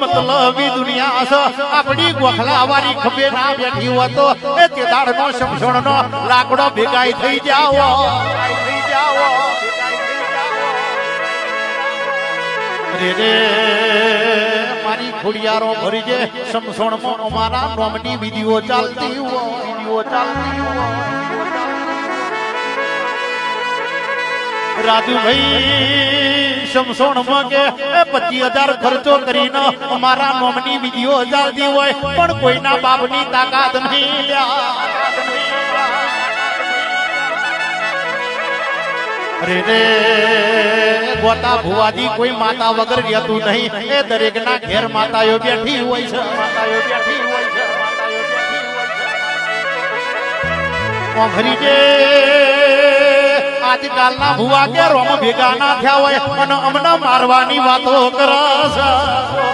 મતલબી દુનિયા છે. આપણી ગોખલા વાળી ખભે ના બેઠી હોય તો એ કેદારનો શમશોણનો લાકડો ભેગાઈ થઈ જાઓ. રે રે, મારી ખોડિયારો ભરી જે સમસોણમાં અમારા નોમની વિધિઓ ચાલતી વિધિઓ ચાલતી હોય. રાજુભાઈ સમસોણમાં કે પચીસ હજાર ખર્ચો કરીને અમારા નોમની બીજીઓ હજાર દી હોય, પણ કોઈના બાપની તાકાત નહીં અરે રે ગોતા ભુવાજી કોઈ માતા વગર રહેતું નહીં, એ દરેક ના ઘેર માતાઓ બેઠી હોય છે. માતાઓ બેઠી હોય છે માતાઓ બેઠી હોય છે ઓઘરી આજકાલના ભુવા કે રોમ ભેગા ના થયા હોય અને અમને મારવાની વાતો કરે છે